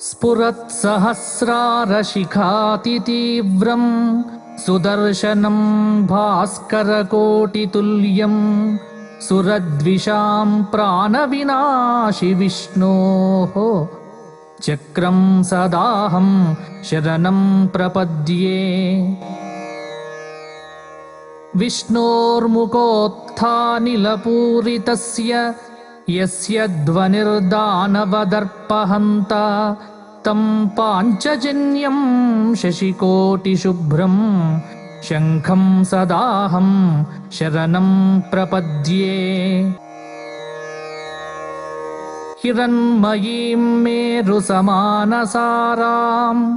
स्फुरत्सहस्रारशिखातितीव्रम् सुदर्शनम् भास्करकोटितुल्यम् सुरद्विषाम् प्राणविनाशि विष्णोः। चक्रम् सदाहम् शरणम् प्रपद्ये। विष्णोर्मुखोत्थानिलपूरितस्य यस्य ध्वनिर्दानवदर्पहन्ता तम् पाञ्चजन्यम् शशिकोटिशुभ्रम् शङ्खम् सदाहम् शरणम् प्रपद्ये। हिरण्मयीम् मेरुसमानसाराम्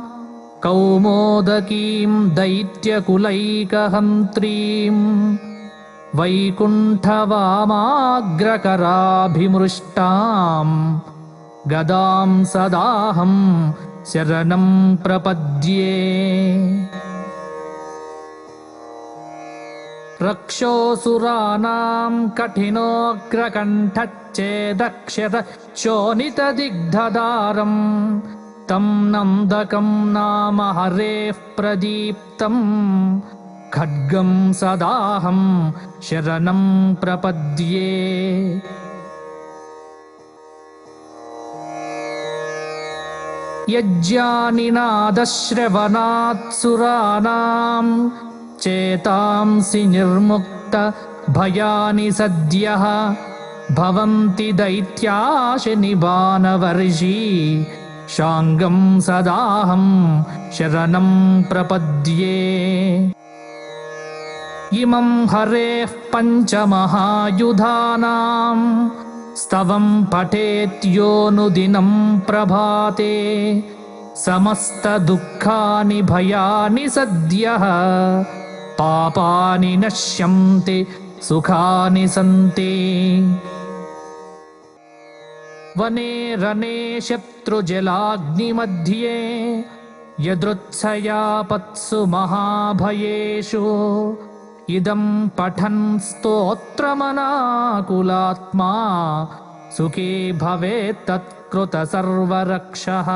कौमोदकीम् दैत्यकुलैकहन्त्रीम् वैकुण्ठवामाग्रकराभिमृष्टाम् गदाम् सदाहम् शरणम् प्रपद्ये। रक्षोऽसुराणाम् कठिनोऽग्रकण्ठच्चेदक्षर शोणितदिग्धदारम् तम् नन्दकम् नाम हरेः प्रदीप्तम् खड्गम् सदाहम् शरणम् प्रपद्ये। यज्ञानिनादश्रवणात्सुराणाम् चेतांसि निर्मुक्त भयानि सद्यः। भवन्ति दैत्याशनिबाणवर्षी शाङ्गम् सदाहम् शरणम् प्रपद्ये इमम् हरेः पञ्चमहायुधानाम् स्तवम् पठेत्योऽनुदिनम् प्रभाते समस्तदुःखानि भयानि सद्यः पापानि नश्यन्ति सुखानि सन्ति। वने रणे शत्रुजलाग्निमध्ये यदृत्सयापत्सु महाभयेषु इदम् पठन् स्तोत्रमनाकुलात्मा। सुखे भवेत्तत्कृत सर्वरक्षः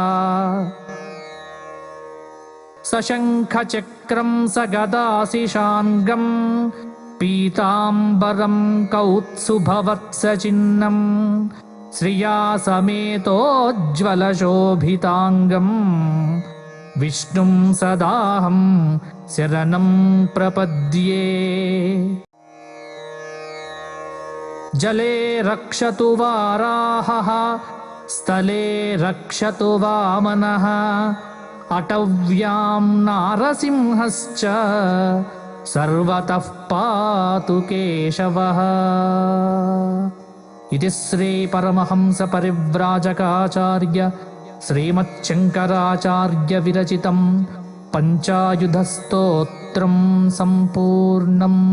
सशङ्खचक्रम् स गदासि शाङ्गम् पीताम्बरम् कौत्सुभवत्स चिह्नम् श्रिया समेतोज्ज्वलशोभिताङ्गम् विष्णुम् सदाहम् शरणम् प्रपद्ये। जले रक्षतु वाराहः स्थले रक्षतु वामनः अटव्याम् नारसिंहश्च सर्वतः पातु केशवः। इति श्रीपरमहंसपरिव्राजकाचार्य श्रीमच्छङ्कराचार्यविरचितम् पञ्चायुधस्तोत्रम् सम्पूर्णम्